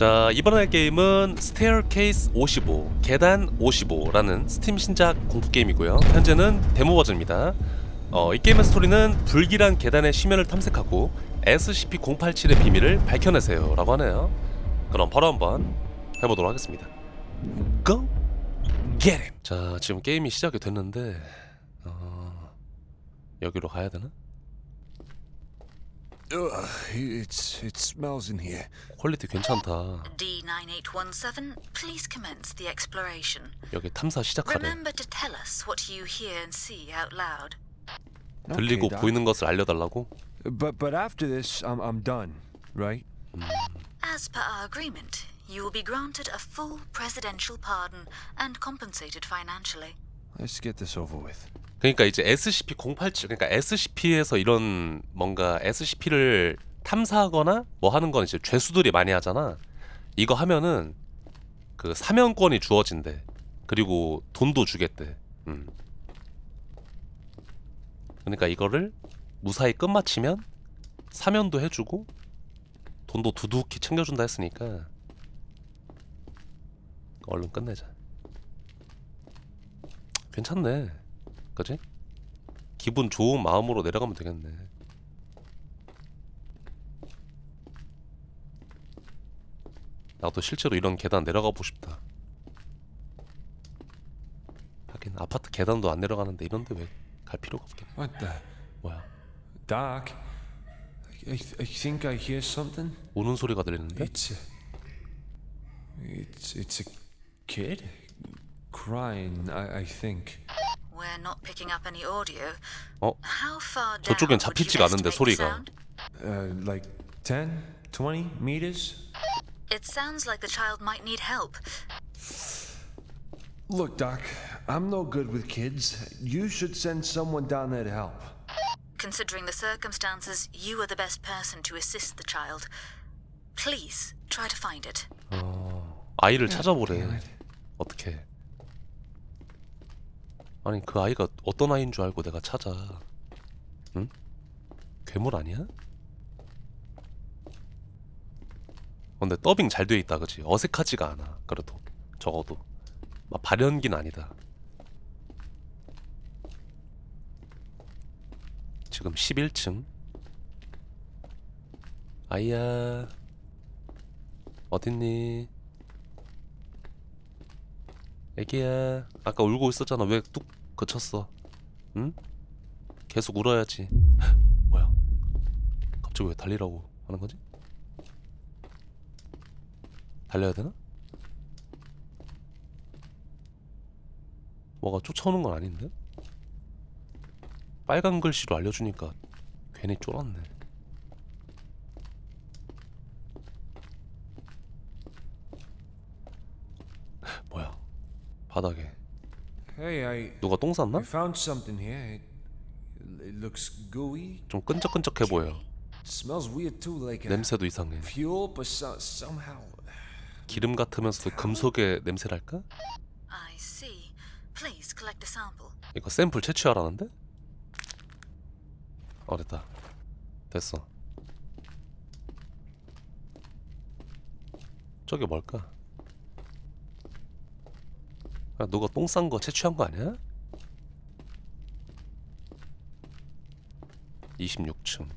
자 이번에 할 게임은 스테어케이스 55 계단 55라는 스팀 신작 공포 게임이고요. 현재는 데모 버전입니다. 어, 이 게임의 스토리는 불길한 계단의 심연을 탐색하고 SCP-087의 비밀을 밝혀내세요 라고 하네요. 그럼 바로 한번 해보도록 하겠습니다. Go get 자 지금 게임이 시작이 됐는데 어, 여기로 가야 되나? Ugh, it's it smells in here. 퀄리티 괜찮다 D9817, please commence the exploration. 여기 탐사 시작하래 Remember to tell us what you hear and see out loud. 들리고 Okay, Doc. 보이는 것을 알려달라고? But but after this, I'm I'm done, right? As per our agreement, you will be granted a full presidential pardon and compensated financially. Let's get this over with. 그러니까 이제 SCP-087 그러니까 SCP에서 이런 뭔가 SCP를 탐사하거나 뭐 하는 건 이제 죄수들이 많이 하잖아. 이거 하면은 그 사면권이 주어진대. 그리고 돈도 주겠대. 음. 그러니까 이거를 무사히 끝마치면 사면도 해주고 돈도 두둑히 챙겨준다 했으니까 얼른 끝내자. 괜찮네. 그지? 기분 좋은 마음으로 내려가면 되겠네. 나도 실제로 이런 계단 내려가 보고 싶다. 하긴 아파트 계단도 안 내려가는데 이런데 왜 갈 필요가 없겠네. What the? 뭐야? Doc, I, I think I hear something. 우는 소리가 들리는데? It's a, it's it's a kid crying. I I think. We're not picking up any audio. 어? How far down 저쪽엔 would you 잡히지가 않는데, estimate the 소리가. sound? Uh, like 10, 20 meters. It sounds like the child might need help. Look, Doc, I'm no good with kids. You should send someone down there to help. Considering the circumstances, you are the best person to assist the child. Please try to find it. 아이를 찾아보래. 어떻게? 아니 그 아이가 어떤 아이인 줄 알고 내가 찾아. 응? 괴물 아니야? 근데 더빙 잘 돼 있다 그지? 어색하지가 않아. 그래도 적어도 막 발연기는 아니다. 지금 11층. 아이야 어딨니? 애기야 아까 울고 있었잖아 왜 뚝 그쳤어 응? 계속 울어야지 뭐야 갑자기 왜 달리라고 하는 거지? 달려야 되나? 뭐가 쫓아오는 건 아닌데? 빨간 글씨로 알려주니까 괜히 쫄았네 뭐야 바닥에 Hey, I 누가 똥 쌌나? I found something here. It, it looks gooey. 좀 끈적끈적해 보여 Smells weird too, like a 냄새도 이상해 fuel, but so, somehow. 기름 같으면서도 금속의 냄새랄까? I see. Please collect a sample. 이거 샘플 채취하라는데? 어 됐다 됐어 저게 뭘까? 야, 누가 똥 싼 거 채취한 거 아니야? 26층.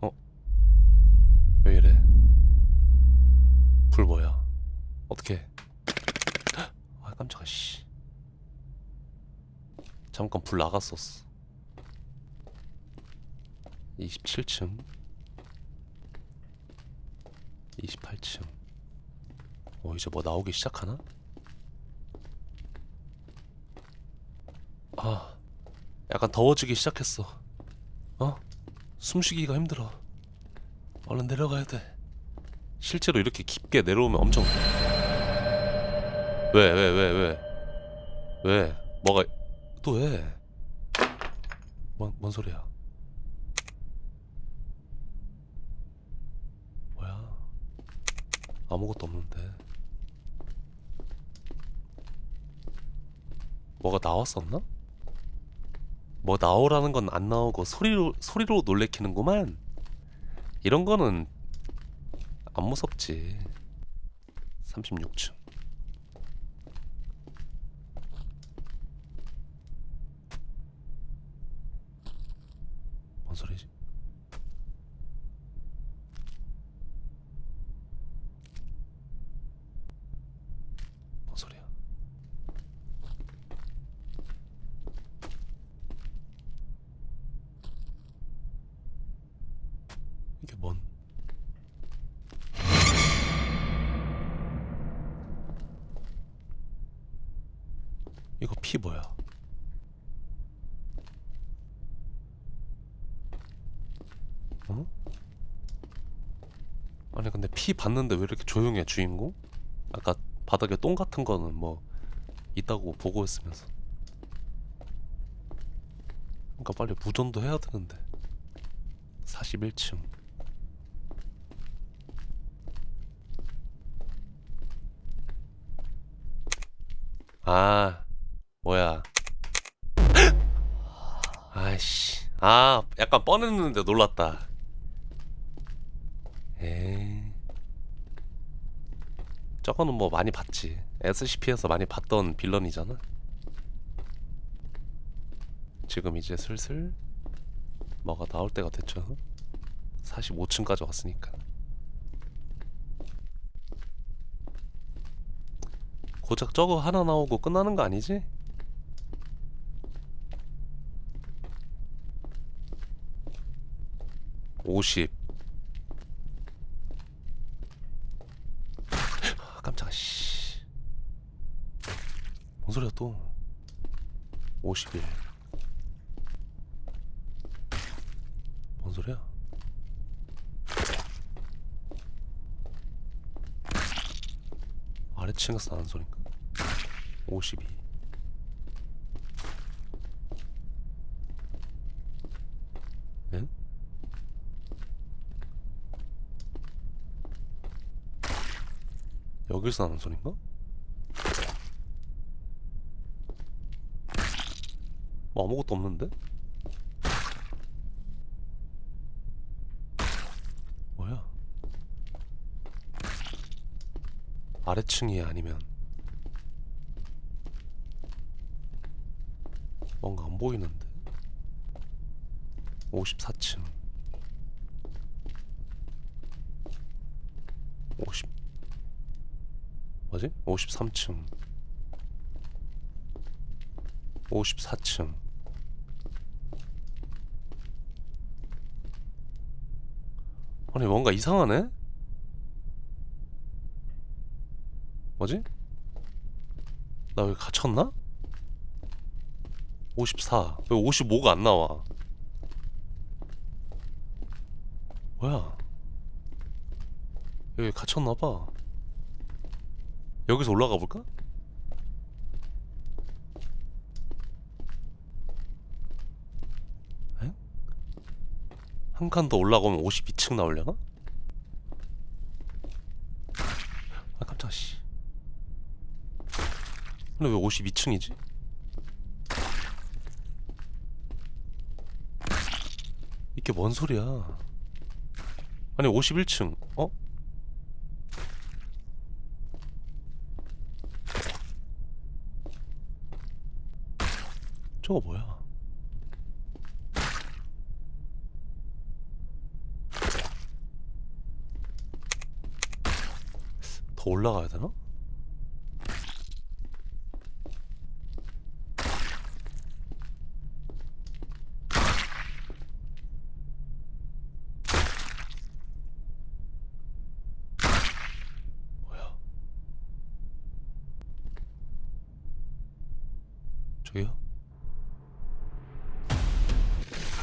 어? 왜 이래? 불 뭐야? 어떻게 아 깜짝아 씨. 잠깐 불 나갔었어. 27층 28층 어 이제 뭐 나오기 시작하나? 아 약간 더워지기 시작했어 어? 숨쉬기가 힘들어 얼른 내려가야 돼 실제로 이렇게 깊게 내려오면 엄청 왜 왜 왜 왜 왜, 뭐가 또 왜? 뭔, 뭔 소리야? 뭐야? 아무것도 없는데. 뭐가 나왔었나? 뭐 나오라는 건 안 나오고 소리로 소리로 놀래키는구만. 이런 거는 안 무섭지 36층 뭔 소리지? 뭔 소리야? 이게 뭔? 이거 피 뭐야? 어? 아니 근데 피 봤는데 왜 이렇게 조용해 주인공? 아까 바닥에 똥 같은 거는 뭐 있다고 보고했으면서 그러니까 빨리 무전도 해야 되는데 41층 아 뭐야? 아이씨. 아 약간 뻔했는데 놀랐다. 에이 저거는 뭐 많이 봤지. SCP에서 많이 봤던 빌런이잖아. 지금 이제 슬슬 뭐가 나올 때가 됐죠. 45층까지 왔으니까. 고작 저거 하나 나오고 끝나는 거 아니지? 오십 아, 깜짝아 씨. 뭔 소리야 또 51. 뭔 소리야? 아래층에서 나는 소린가? 52. 여기서 나는 소린가? 뭐 아무것도 없는데? 뭐야? 아래층이야 아니면 뭔가 안 보이는데 54층 50 뭐지? 53층 54층 아니 뭔가 이상하네? 뭐지? 나 왜 갇혔나? 54. 왜 55가 안 나와? 뭐야? 여기 갇혔나봐. 여기서 올라가 볼까? 에? 한칸 더 올라가면 52층 나오려나? 아 깜짝아 씨. 근데 왜 52층이지? 이게 뭔 소리야? 아니 51층 어? 저거 뭐야? 더 올라가야 되나? 뭐야? 저기요? Subject has shown progress.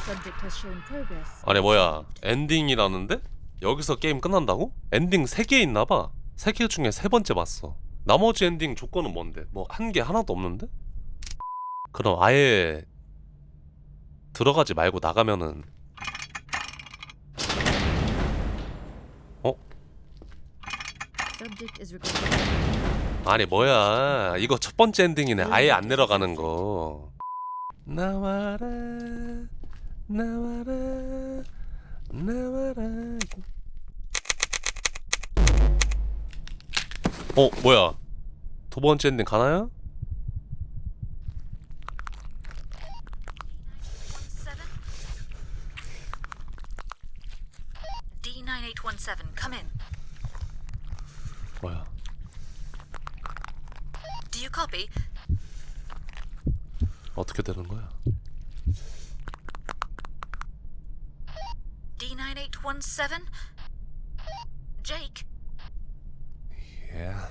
아니 뭐야 엔딩이라는데? 여기서 게임 끝난다고? 엔딩 3개 있나봐 3개 중에 세 번째 봤어 나머지 엔딩 조건은 뭔데? 뭐 한 개 하나도 없는데? 그럼 아예 들어가지 말고 나가면은 어? 아니 뭐야 이거 첫 번째 엔딩이네 아예 안 내려가는 거 나와라 나와라 나와라. 어 뭐야? 두 번째 엔딩 가나요? Seven. D9817, come in. 뭐야? Do you copy? 어떻게 되는 거야? D9817? Jake, Yeah.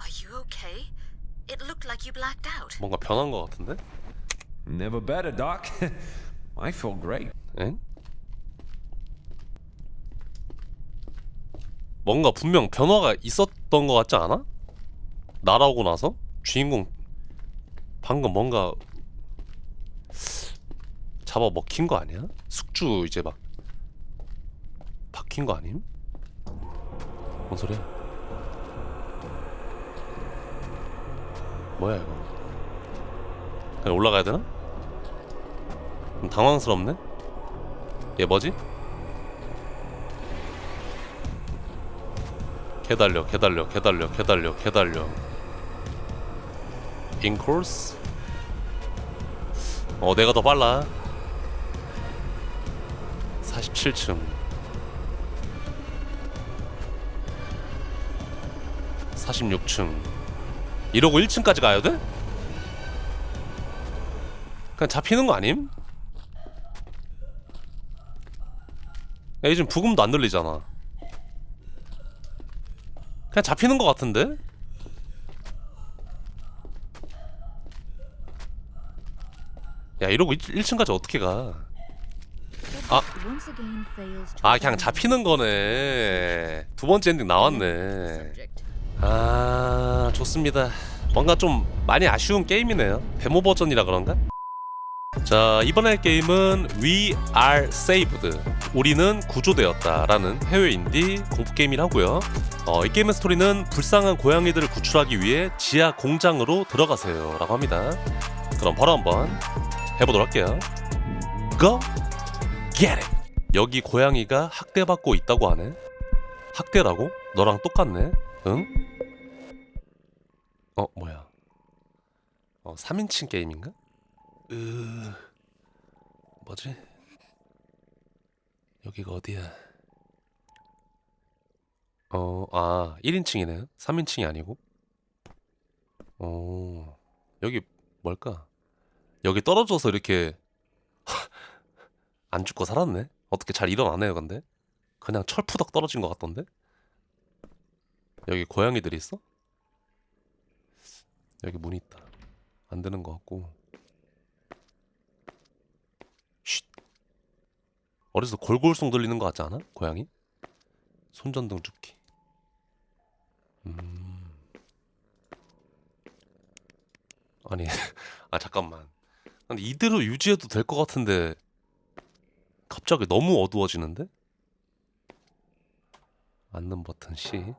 are you okay? It looked like you blacked out. 뭔가 변한 것 같은데? Never better, Doc. I feel great. 엥? 뭔가 분명 변화가 있었던 것 같지 않아? 날아오고 나서 주인공 방금 뭔가 잡아 먹힌 거 아니야? 숙주 이제 막 박힌 거 아님? 뭔 소리야? 뭐야 이거? 그냥 올라가야 되나? 좀 당황스럽네. 얘 뭐지? 개달려, 개달려, 개달려, 개달려, 개달려. 인코스? 어, 내가 더 빨라. 47층. 46층. 이러고 1층까지 가야 돼? 그냥 잡히는 거 아님? 야, 요즘 부금도 안 들리잖아. 그냥 잡히는 것 같은데? 야 이러고 1, 1층까지 어떻게 가? 아. 아 그냥 잡히는 거네. 두 번째 엔딩 나왔네. 아 좋습니다. 뭔가 좀 많이 아쉬운 게임이네요. 데모 버전이라 그런가? 자 이번 할 게임은 We Are Saved. 우리는 구조되었다 라는 해외 인디 공포 게임이라고요. 어, 이 게임의 스토리는 불쌍한 고양이들을 구출하기 위해 지하 공장으로 들어가세요 라고 합니다. 그럼 바로 한번 해보도록 할게요. Go get it. 여기 고양이가 학대받고 있다고 하네. 학대라고? 너랑 똑같네. 응? 어 뭐야? 어 3인칭 게임인가? 으 뭐지? 여기가 어디야? 어, 아, 1인칭이네. 3인칭이 아니고. 어, 여기 뭘까? 여기 떨어져서 이렇게 안 죽고 살았네. 어떻게 잘 일어나네요, 근데. 그냥 철푸덕 떨어진 것 같던데. 여기 고양이들이 있어? 여기 문이 있다. 안 되는 것 같고. 쉿. 어디서 골골송 들리는 것 같지 않아? 고양이? 손전등 죽기. 음. 아니, 아 잠깐만. 근데 이대로 유지해도 될 것 같은데 갑자기 너무 어두워지는데? 앉는 버튼 C.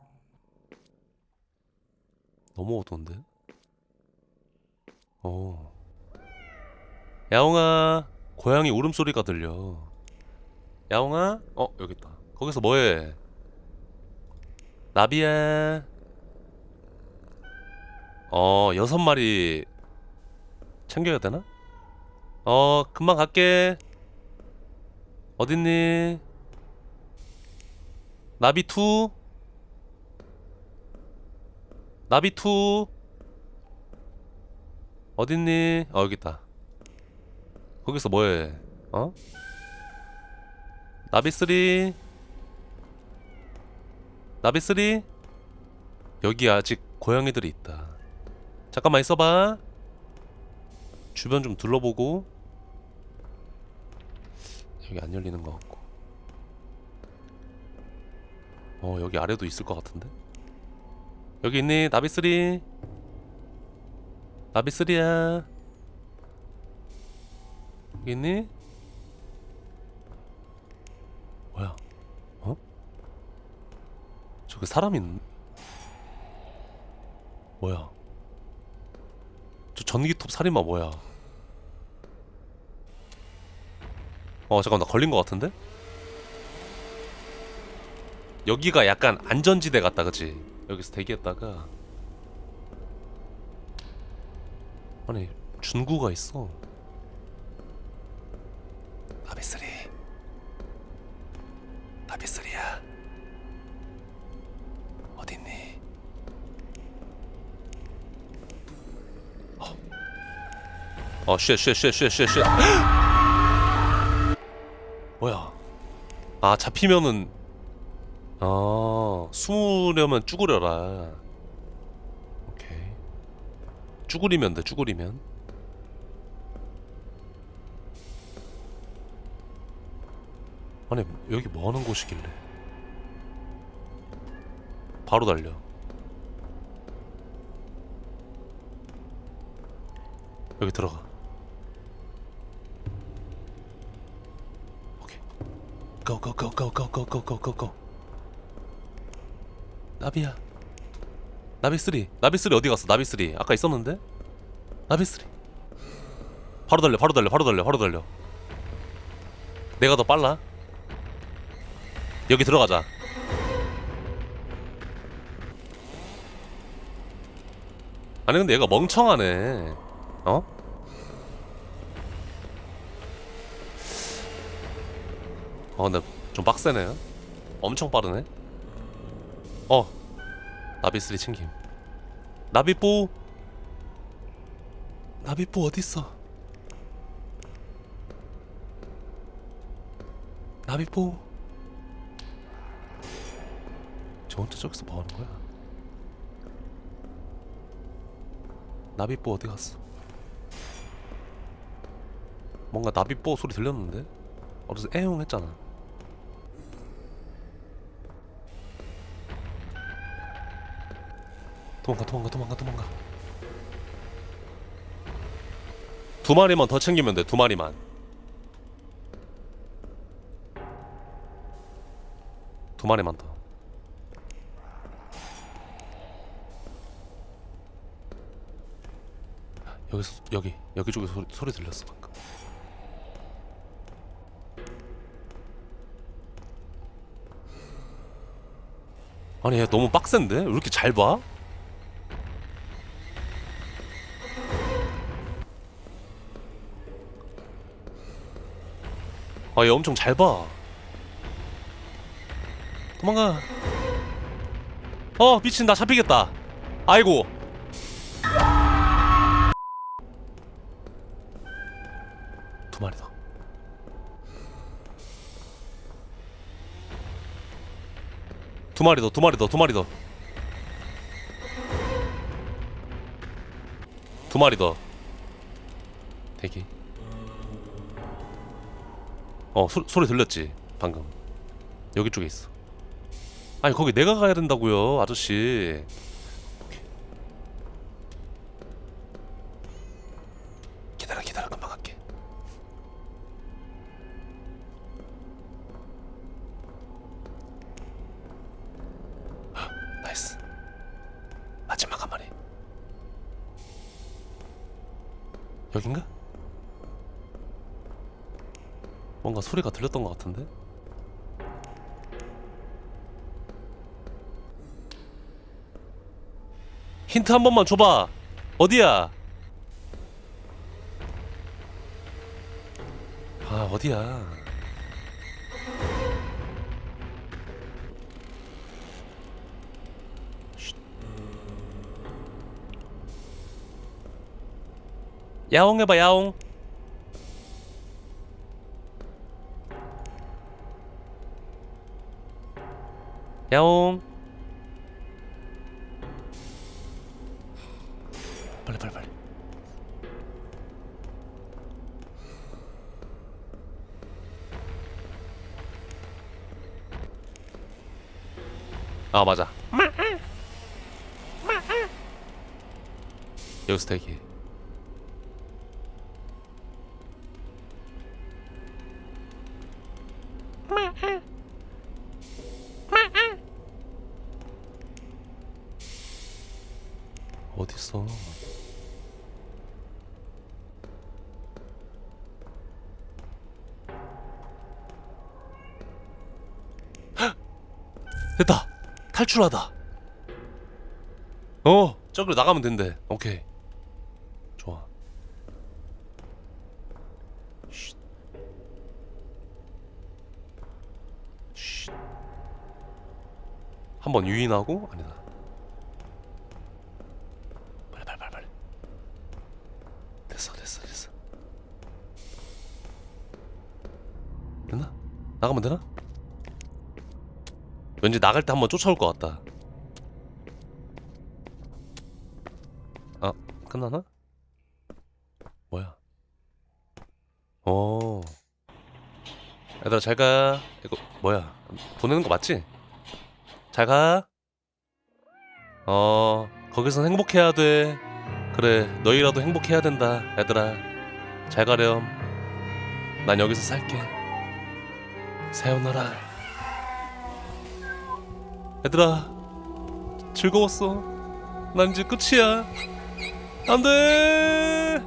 너무 어두운데? 어. 야옹아, 고양이 울음소리가 들려. 야옹아? 어, 여기 있다. 거기서 뭐해? 나비야. 어, 여섯 마리 챙겨야 되나? 어, 금방 갈게. 어딨니? 나비2? 나비2? 어딨니? 어, 여기 있다. 거기서 뭐해? 어? 나비3? 나비3? 여기 아직 고양이들이 있다. 잠깐만 있어봐. 주변 좀 둘러보고. 여기 안 열리는 것 같고. 어, 여기 아래도 있을 것 같은데? 여기 있니? 나비3? 나비3야. 여기 있니? 뭐야? 어? 저기 사람 있는? 뭐야? 저 전기톱 살인마 뭐야? 어 잠깐 나 걸린 것 같은데? 여기가 약간 안전지대 같다 그치? 여기서 대기했다가 아니 준구가 있어 나비쓰리 나비쓰리야 어딨니? 어, 쉣, 쉣, 쉣, 쉣, 쉣, 쉣. 뭐야? 아, 잡히면은 아, 숨으려면 쭈그려라. 쭈그리면 돼, 쭈그리면. 아니, 여기 뭐 하는 곳이길래? 바로 달려. 여기 들어가. 오케이. Go. 나비야. 나비 쓰리. 나비 쓰리 어디 갔어? 나비 쓰리. 아까 있었는데? 나비 쓰리. 바로 달려. 바로 달려. 바로 달려. 바로 달려. 내가 더 빨라. 여기 들어가자. 아니 근데 얘가 멍청하네. 어? 어, 근데 좀 빡세네. 엄청 빠르네. 어, 나비스리 챙김. 나비뽀, 나비뽀 어디 있어? 나비뽀. 저 혼자 저기서 뭐 하는 거야? 나비뽀 어디 갔어? 뭔가 나비뽀 소리 들렸는데? 어디서 애용 했잖아. 도망가 도망가 도망가 도망가. 두 마리만 더 챙기면 돼. 두 마리만. 두 마리만 더. 여기서 여기 여기 쪽에 소리, 소리 들렸어 방금. 아니 얘 너무 빡센데? 왜 이렇게 잘 봐? 아얘 엄청 잘 봐. 도망가. 어 미친 나 잡히겠다. 아이고. 두 마리 더. 두 마리 더, 두 마리 더, 두 마리 더. 두 마리 더. 대기. 어, 소, 소리 들렸지? 방금. 여기 쪽에 있어. 아니, 거기 내가 가야 된다고요, 아저씨. 뭔가 소리가 들렸던 것 같은데? 힌트 한 번만 줘봐. 어디야? 아 어디야? 야옹 해봐 야옹 야옹 빨리 빨리 빨리. 아 맞아. 대기 어 없어. 됐다. 탈출하다. 어, 저기로 나가면 된대. 오케이. 좋아. 한번 유인하고 아니다. 됐나? 나가면 되나? 왠지 나갈 때 한번 쫓아올 것 같다. 아, 끝나나? 뭐야? 어. 얘들아 잘 가. 이거 뭐야? 보내는 거 맞지? 잘 가. 어, 거기선 행복해야 돼. 그래, 너희라도 행복해야 된다, 얘들아. 잘 가렴. 난 여기서 살게. 사요나라. 얘들아 즐거웠어. 난 이제 끝이야. 안돼!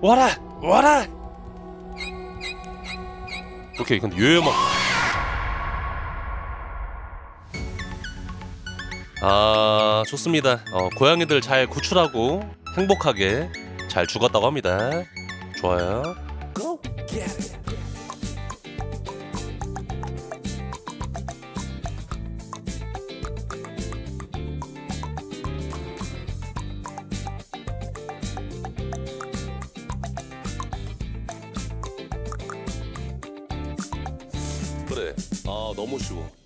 와라! 와라! 오케이 근데 요요만 아 좋습니다. 어, 고양이들 잘 구출하고 행복하게 잘 죽었다고 합니다. 좋아요. 그래 아 너무 쉬워 easy